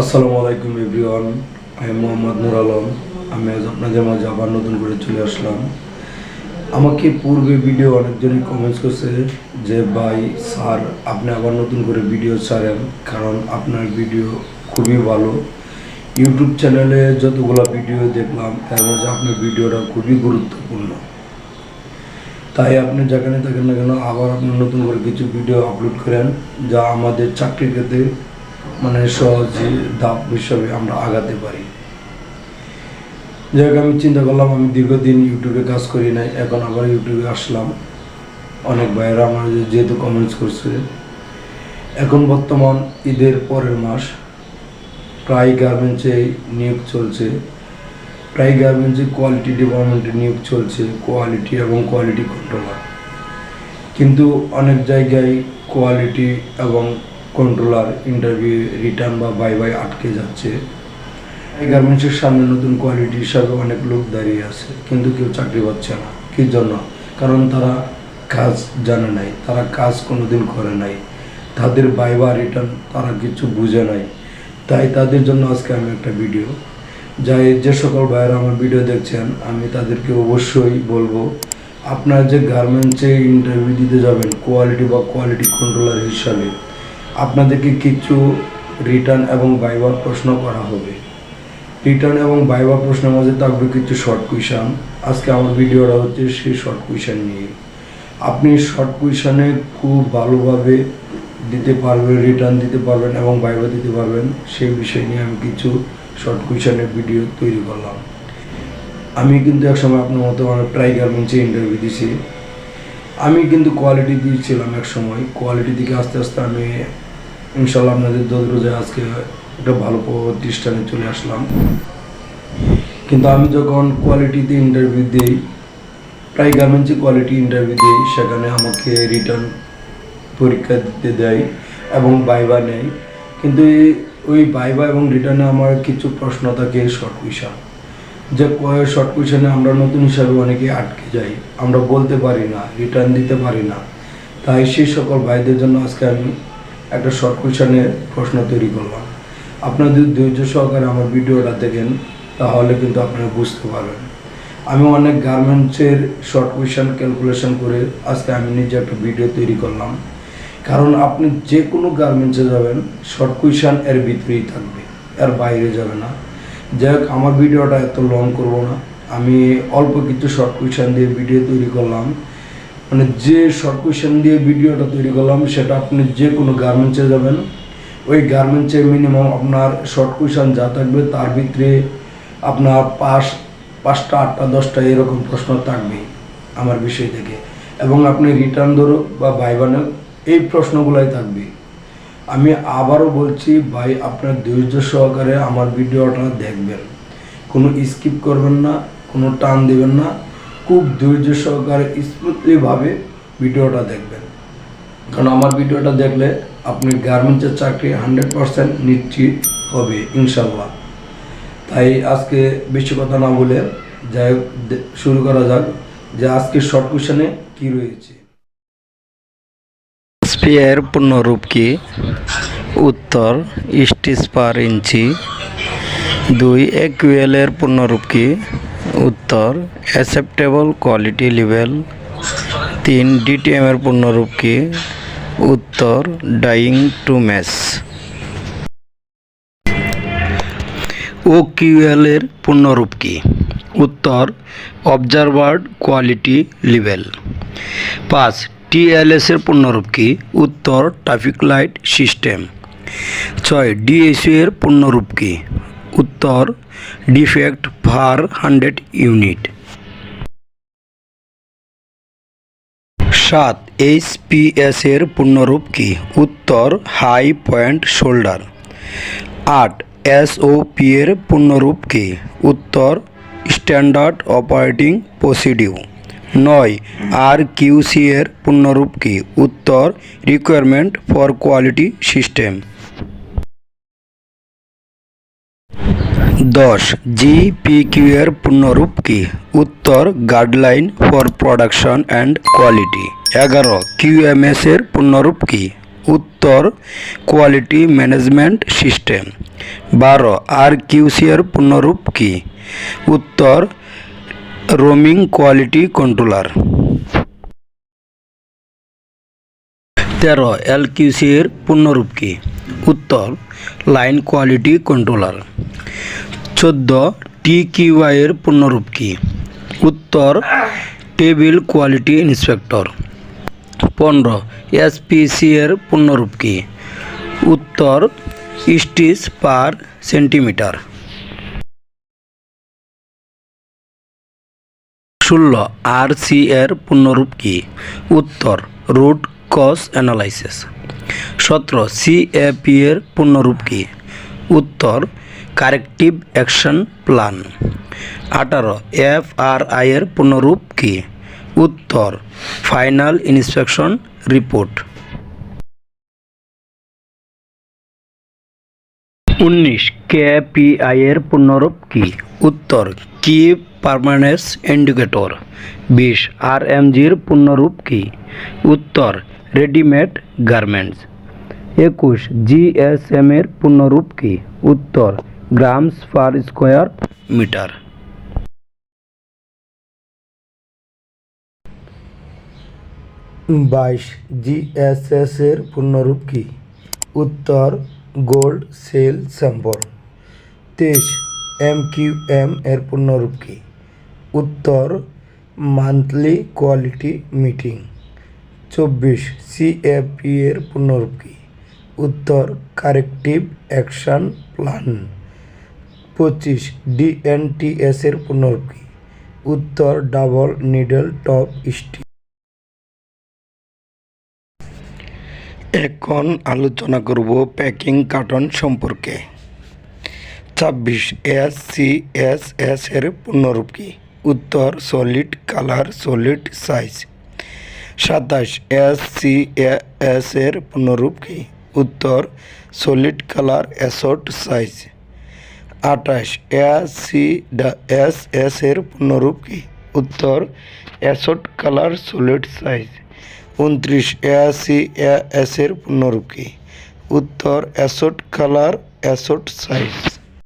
আসসালামু আলাইকুম এভরিওয়ান, আমি মোহাম্মদ নুর আলম। আমি আজ আপনাদের মাঝে আবার নতুন করে চলে আসলাম। আমাকে পূর্বে ভিডিও অনেকজনই কমেন্টস করছে যে, ভাই, স্যার, আপনি আবার নতুন করে ভিডিও ছাড়েন কারণ আপনার ভিডিও খুবই ভালো। ইউটিউব চ্যানেলে যতগুলো ভিডিও দেখলাম, তার মধ্যে আপনার ভিডিওটা খুবই গুরুত্বপূর্ণ। তাই আপনি যেখানে থাকেন না কেন, আবার আপনি নতুন করে কিছু ভিডিও আপলোড করেন যা আমাদের চাকরির ক্ষেত্রে মানে সহজে ধাপ হিসাবে আমরা আগাতে পারি। যাই আমি চিন্তা করলাম, আমি দীর্ঘদিন ইউটিউবে কাজ করি নাই, এখন আবার ইউটিউবে আসলাম। অনেক ভাইয়েরা আমার যেহেতু কমেন্টস করছে। এখন বর্তমান ঈদের পরের মাস, প্রায় গার্মেন্টসে নিয়োগ চলছে। প্রায় গার্মেন্টসে কোয়ালিটি ডিপার্টমেন্টে নিয়োগ চলছে কোয়ালিটি এবং কোয়ালিটি কন্ট্রোলার কিন্তু অনেক জায়গায় কোয়ালিটি এবং কন্ট্রোলার ইন্টারভিউ রিটার্ন বা বাই বাই আটকে যাচ্ছে। এই গার্মেন্টসের সামনে নতুন কোয়ালিটি হিসাবে অনেক লোক দাঁড়িয়ে আছে, কিন্তু কেউ চাকরি পাচ্ছে না। কি জন্য? কারণ তারা কাজ জানে নাই, তারা কাজ কোনোদিন করে নাই। তাদের বাইবা রিটার্ন তারা কিছু বুঝে নাই। তাই তাদের জন্য আজকে আমি একটা ভিডিও যাই যে সকল ভাইয়েরা আমার ভিডিও দেখছেন, আমি তাদেরকে অবশ্যই বলব, আপনার যে গার্মেন্টসে ইন্টারভিউ দিতে যাবেন কোয়ালিটি বা কোয়ালিটি কন্ট্রোলার হিসাবে আপনাদেরকে কিছু রিটার্ন এবং বাইবার প্রশ্ন করা হবে। রিটার্ন এবং বাইবা প্রশ্নের মাঝে থাকবে কিছু শর্ট কুইশন আজকে আমার ভিডিওটা হচ্ছে সেই শর্ট কুইশন নিয়ে। আপনি শর্ট কুইশনে খুব ভালোভাবে দিতে পারবেন রিটার্ন দিতে পারবেন এবং বাইবা দিতে পারবেন। সেই বিষয় নিয়ে আমি কিছু শর্ট কুইশনের ভিডিও তৈরি করলাম। আমি কিন্তু একসময় আপনার মতো অনেক ট্রাই গার্মেন্টসে ইন্টারভিউ দিছি আমি কিন্তু কোয়ালিটি দিয়েছিলাম এক সময়। কোয়ালিটি দিকে আস্তে আস্তে আমি ইনশাল্লাহ আপনাদের দোদরোজে আজকে একটা ভালো প্রতিষ্ঠানে চলে আসলাম। কিন্তু আমি যখন কোয়ালিটিতে ইন্টারভিউ দিই, প্রায় গার্মেন্টসে কোয়ালিটি ইন্টারভিউ দিই, সেখানে আমাকে রিটার্ন পরীক্ষা দিতে দেয় এবং বাইবা নেয়। কিন্তু ওই বাইবা এবং রিটার্নে আমার কিছু প্রশ্ন থাকে শর্ট কুইশন যে শর্ট কুইশনে আমরা নতুন হিসাবে অনেকে আটকে যাই। আমরা বলতে পারি না রিটার্ন দিতে পারি না। তাই সেই সকল ভাইদের জন্য আজকে আমি একটা শর্ট কুইশনের প্রশ্ন তৈরি করলাম। আপনারা যদি ধৈর্য সহকারে আমার ভিডিওটা দেখেন, তাহলে কিন্তু আপনারা বুঝতে পারবেন। আমি অনেক গার্মেন্টসের শর্ট কুইশন ক্যালকুলেশন করে আজকে আমি নিজে একটা ভিডিও তৈরি করলাম। কারণ আপনি যে কোনো গার্মেন্টসে যাবেন শর্ট কুইশন এর ভিতরেই থাকবে, এর বাইরে যাবে না। যাই হোক, আমার ভিডিওটা এত লং করব না। আমি অল্প কিছু শর্ট কুইশন দিয়ে ভিডিও তৈরি করলাম। মানে যে শর্ট কুইশন দিয়ে ভিডিওটা তৈরি করলাম, সেটা আপনি যে কোনো গার্মেন্টসে যাবেন। ওই গার্মেন্টসে মিনিমাম আপনার শর্ট যা থাকবে, তার ভিতরে আপনার পাঁচ, পাঁচটা, আটটা, দশটা এরকম প্রশ্ন থাকবেই আমার বিষয় থেকে। এবং আপনি রিটার্ন ধরো বা বাইবানো এই প্রশ্নগুলাই থাকবে। আমি আবারও বলছি, ভাই, আপনার ধৈর্য সহকারে আমার ভিডিওটা দেখবেন। কোনো স্কিপ করবেন না, কোনো টান দেবেন না। খুব ধৈর্য সহকারে স্মুথলিভাবে ভিডিওটা দেখবেন। কারণ আমার ভিডিওটা দেখলে আপনি গার্মেন্টসের চাকরি হান্ড্রেড পারসেন্ট নিশ্চিত হবে ইনশাল্লাহ তাই আজকে বেশি কথা না বলে যাই শুরু করা যাক যে আজকে শর্ট কোশ্চেনে কি রয়েছে। স্পিয়ার পূর্ণরূপ কি? উত্তর স্টিচ পার ইঞ্চি। দুই, একুয়েলের পূর্ণরূপ কি? উত্তর অ্যাসেপ্টেবল কোয়ালিটি লেভেল তিন ডিটিএম এর পূর্ণরূপ কি উত্তর ডাইং টু ম্যাচ ও কিউএলের পূর্ণরূপ কি উত্তর অবজারভার্ড কোয়ালিটি লেভেল পাঁচ টিএলএস এর পূর্ণরূপ কি উত্তর ট্রাফিক লাইট সিস্টেম ছয় ডিএসইউ এর পূর্ণরূপ কি উত্তর ডিফেক্ট ভার হান্ড্রেড ইউনিট। সাত এইচপিএস এর পূর্ণরূপ কি? উত্তর, হাই পয়েন্ট শোল্ডার। আট এসওপি এর পূর্ণরূপ কি? উত্তর, স্ট্যান্ডার্ড অপারেটিং প্রসিডিউ। নয়, আর কিউসি এর পূর্ণরূপ কি? উত্তর, রিকোয়ারমেন্ট ফর কোয়ালিটি সিস্টেম। দশ জি জিপিকিউ এর পূর্ণরূপ কি? উত্তর guideline for production and quality এগারো কিউএমএস এর পূর্ণরূপ কি? উত্তর কোয়ালিটি ম্যানেজমেন্ট সিস্টেম বারো, আর কিউসি এর পূর্ণরূপ কি? উত্তর রোমিং কোয়ালিটি কন্ট্রোলার তেরো এলকিউসি এর পূর্ণরূপ কি? উত্তর, লাইন কোয়ালিটি কন্ট্রোলার। চোদ্দ টিকিউআই এর পূর্ণরূপ কি? উত্তর, টেবিল কোয়ালিটি ইন্সপেক্টর। পনেরো এসপিসি এর পূর্ণরূপ কি? উত্তর, স্টিচ পার সেন্টিমিটার। ষোলো, আর সি এর পূর্ণরূপ কি? উত্তর, রুট কজ অ্যানালাইসিস। সতেরো সিএপি এর পূর্ণরূপ কি? উত্তর কারেক্টিভ অ্যাকশন প্ল্যান আঠারো এফ আর আই এর পূর্ণরূপ কি? উত্তর ফাইনাল ইন্সপেকশন রিপোর্ট উনিশ কেপিআই এর পূর্ণরূপ কি? উত্তর কি পারমানেন্স ইন্ডিকেটর বিশ আর এমজির পূর্ণরূপ কি? উত্তর রেডিমেড গার্মেন্টস একুশ জিএসএম এর পূর্ণরূপ কি উত্তর গ্রামস পার স্কোয়ার মিটার বাইশ জিএসএস এর পূর্ণরূপ কি উত্তর গোল্ড সেল স্যাম্পল তেইশ এম কিউ এম এর পূর্ণরূপ কি উত্তর মান্থলি কোয়ালিটি মিটিং চব্বিশ সিএপি এর পূর্ণরূপ উত্তর কারেক্টিভ অ্যাকশন প্ল্যান। পঁচিশ ডিএনটিএস এর পূর্ণরূপ কি উত্তর ডাবল নিডল টপ স্টিচ এখন আলোচনা করব প্যাকিং কার্টন সম্পর্কে। ছাব্বিশ এস সি এস এস এর পূর্ণরূপ উত্তর সলিড, কালার সলিড, সাইজ। সাতাশ এস সি এস এর পূর্ণরূপ কি? উত্তর, সলিড কালার অ্যাসট সাইজ। আঠাশ এস সি এস এস এর পূর্ণরূপ কি? উত্তর অ্যাসট কালার সলিড সাইজ। উনত্রিশ এসি এস এর পূর্ণরূপ কি? উত্তর অ্যাসট কালার অ্যাসট সাইজ।